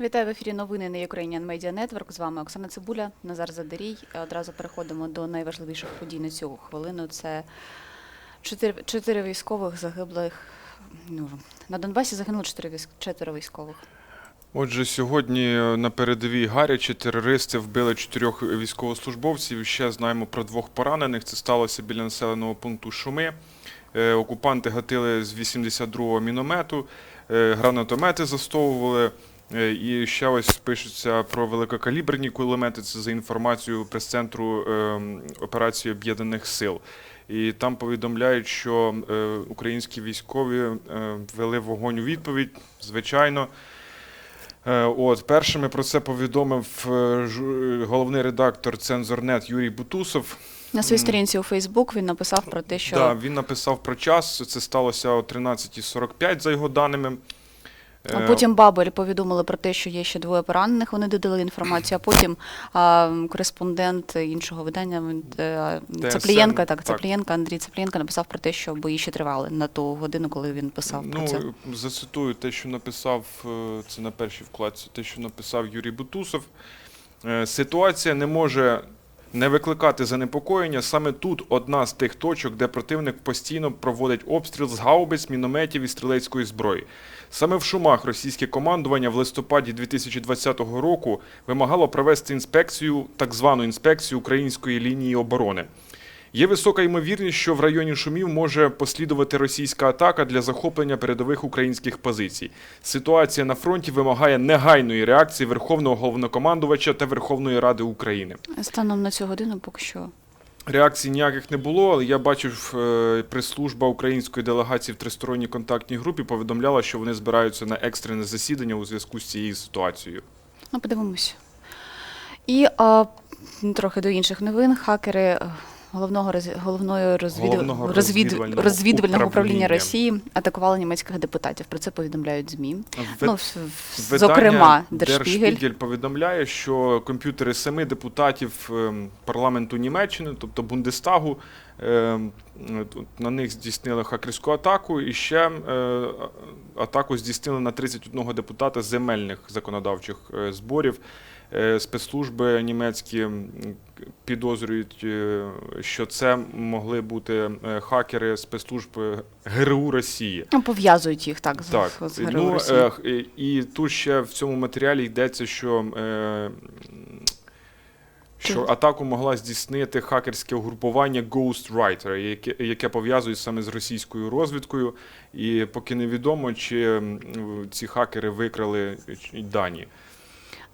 Вітаю в ефірі новини на Ukrainian Media Network. З вами Оксана Цибуля, Назар Задарій. Одразу переходимо до найважливіших подій на цю хвилину. Це чотири, чотири військових загиблих. Ну, на Донбасі загинуло чотири військ, четверо військових. Отже, сьогодні на передовій гарячі терористи вбили чотирьох військовослужбовців. Ще знаємо про двох поранених. Це сталося біля населеного пункту Шуми. Е, Окупанти гатили з 82-го міномету, е, гранатомети застовували. Е, І ще ось пишеться про великокаліберні кулемети. Це за інформацією прес-центру е, операції Об'єднаних Сил. І там повідомляють, що е, українські військові е, вели вогонь у відповідь, звичайно. От першими про це повідомив головний редактор Цензорнет Юрій Бутусов. На своїй сторінці у Фейсбук він написав про те, що Да, він написав про час. Це сталося о 13.45 за його даними. А Е, потім Бабель повідомили про те, що є ще двоє поранених. Вони додали інформацію. А потім а, кореспондент іншого видання він, е, ТСН, Цаплієнка, так, так. Цаплієнка, Андрій Цаплієнка написав про те, що бої ще тривали на ту годину, коли він писав про це. Ну, зацитую те, що написав, е, це на першій вкладці, те, що написав Юрій Бутусов. Ситуація не може не викликати занепокоєння. Саме тут одна з тих точок, де противник постійно проводить обстріл з гаубиць, мінометів і стрілецької зброї. Саме в Шумах російське командування в листопаді 2020 року вимагало провести інспекцію, так звану інспекцію української лінії оборони. Є висока ймовірність, що в районі Шумів може послідувати російська атака для захоплення передових українських позицій. Ситуація на фронті вимагає негайної реакції Верховного головнокомандувача та Верховної Ради України. Станом на цю годину поки що Реакцій ніяких не було, але я бачив, е, прес-служба української делегації в тристоронній контактній групі повідомляла, що вони збираються на екстрене засідання у зв'язку з цією ситуацією. Ну, подивимося. І а, трохи до інших новин. Хакери е, головного роз... головної розвід... Головного розвід... розвідувального розвідувального управління. Росії атакували німецьких депутатів. Про це повідомляють ЗМІ. Ну, в- в- зокрема, Der Дершпігель. Повідомляє, що комп'ютери семи депутатів ем, парламенту Німеччини, тобто Бундестагу, ем, на них здійснили хакерську атаку, і ще е, атаку здійснили на 31 депутата земельних законодавчих е, зборів. Е, Спецслужби німецькі підозрюють, е, що це могли бути е, хакери спецслужб ГРУ Росії. Ну, пов'язують їх так, з- Так, з, ну, Росії. е, і, і тут ще в цьому матеріалі йдеться, що, що атаку могла здійснити хакерське угрупування Ghostwriter, яке, яке пов'язує саме з російською розвідкою. І поки невідомо, чи ці хакери викрали дані.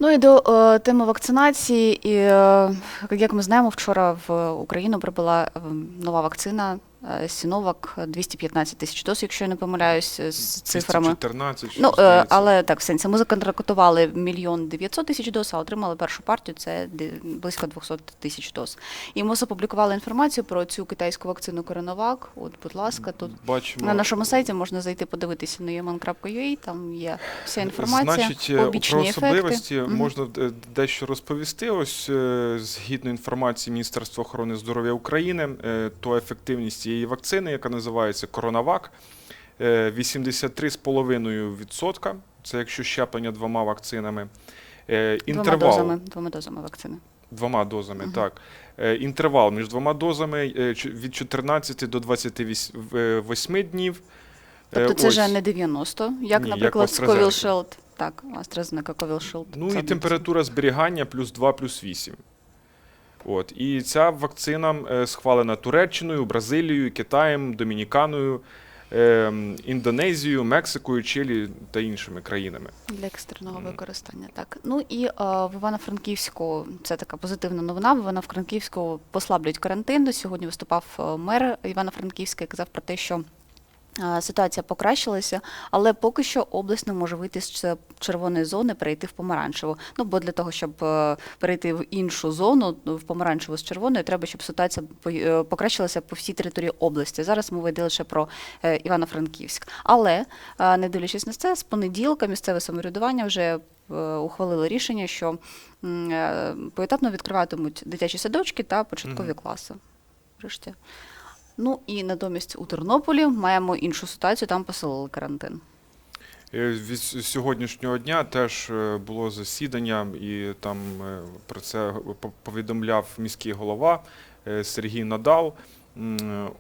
Ну і до е, теми вакцинації. І, е, як ми знаємо, вчора в Україну прибула е, нова вакцина Сіновак 215 тисяч доз, якщо я не помиляюсь з цифрами. 214, що Ну, е, але так, в сенсі, ми законтрактували мільйон 900 тисяч доз, а отримали першу партію, це близько 200 тисяч доз. І ми опублікували інформацію про цю китайську вакцину Коронавак. От, будь ласка, тут Бачимо, на нашому сайті можна зайти подивитися на yemen.ua, там є вся інформація, Значить, е, побічні про особливості ефекти. Можна е, дещо розповісти. Ось е, згідно інформації Міністерства охорони здоров'я України, е, то ефективність цієї вакцини, яка називається Коронавак, е, 83,5%. Це якщо щеплення двома вакцинами. Е, Двома дозами, двома дозами вакцини. двома дозами, Мгм. так. Е, Інтервал між двома дозами е, від 14 до 28 днів. Е, Тобто це вже не 90, як, Ні, як наприклад, в з. Так, AstraZeneca Covishield. Ну і температура зберігання плюс 2, плюс 8. От. І ця вакцина е, схвалена Туреччиною, Бразилією, Китаєм, Домініканою, ем, Індонезією, Мексикою, Чилі та іншими країнами. Для екстреного використання, так. Ну і е, в Івано-Франківську це така позитивна новина. В Івано-Франківську послаблюють карантин. Сьогодні виступав е, мер Івано-Франківська казав про те, що ситуація покращилася, але поки що область не може вийти з червоної зони, перейти в помаранчеву. Ну бо для того, щоб е, перейти в іншу зону, ну, в помаранчеву з червоною, треба, щоб ситуація е, покращилася по всій території області. Зараз мова йде лише про е, Івано-Франківськ. Але не дивлячись на це, з понеділка місцеве самоврядування вже ухвалило рішення, що поетапно відкриватимуть дитячі садочки та початкові Мгм. класи. Врешті. Ну і натомість у Тернополі маємо іншу ситуацію, там поселили карантин. Е, Від сьогоднішнього дня теж е, було засідання, і там е, про це повідомляв міський голова Сергій Надал.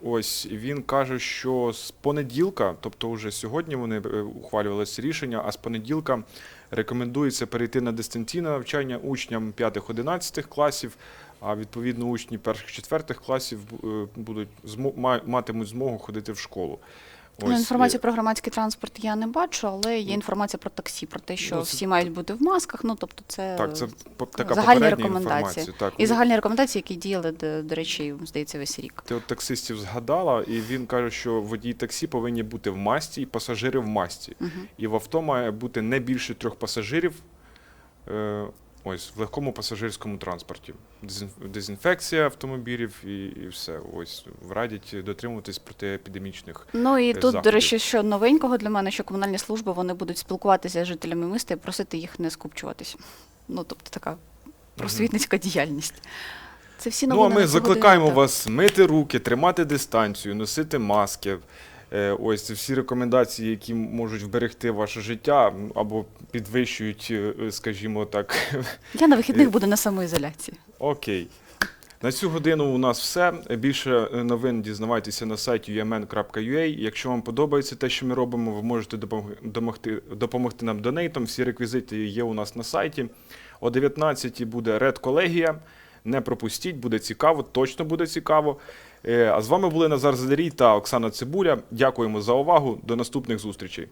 Ось він каже, що з понеділка, тобто вже сьогодні вони ухвалювали це рішення, а з понеділка рекомендується перейти на дистанційне навчання учням 5-11 класів. А відповідно учні перших-четвертих класів е, будуть матимуть змогу ходити в школу. Ну, Ось, інформацію е, про громадський транспорт я не бачу, але є інформація про таксі, про те, що Ну, це- всі мають бути в масках. Ну тобто, це, Так, це така загальні рекомендації. Так, і загальні рекомендації, які діяли, до, до речі, здається, весь рік. Ти от таксистів згадала, і він каже, що водії таксі повинні бути в масті і пасажири в масті. Угу. І в авто має бути не більше трьох пасажирів. Ось в легкому пасажирському транспорті. Дезінфекція автомобілів і, і все. Ось радять дотримуватись протиепідемічних. Ну і е, тут, до речі, що новенького для мене, що комунальні служби вони будуть спілкуватися з жителями міста і просити їх не скупчуватись. Ну тобто така просвітницька діяльність. Це всі Ну а новини ми закликаємо так. вас мити руки, тримати дистанцію, носити маски. Е, Ось всі рекомендації, які можуть вберегти ваше життя або підвищують, е, е, скажімо так, Я на вихідних буду на самоізоляції. Окей. На цю годину у нас все. Більше новин дізнавайтеся на сайті umn.ua. Якщо вам подобається те, що ми робимо, ви можете допомогти, допомогти, нам донейтом. Всі реквізити є у нас на сайті. О 19 буде редколегія. Не пропустіть, буде цікаво, точно буде цікаво. Е, А з вами були Назар Задарій та Оксана Цибуля. Дякуємо за увагу. До наступних зустрічей.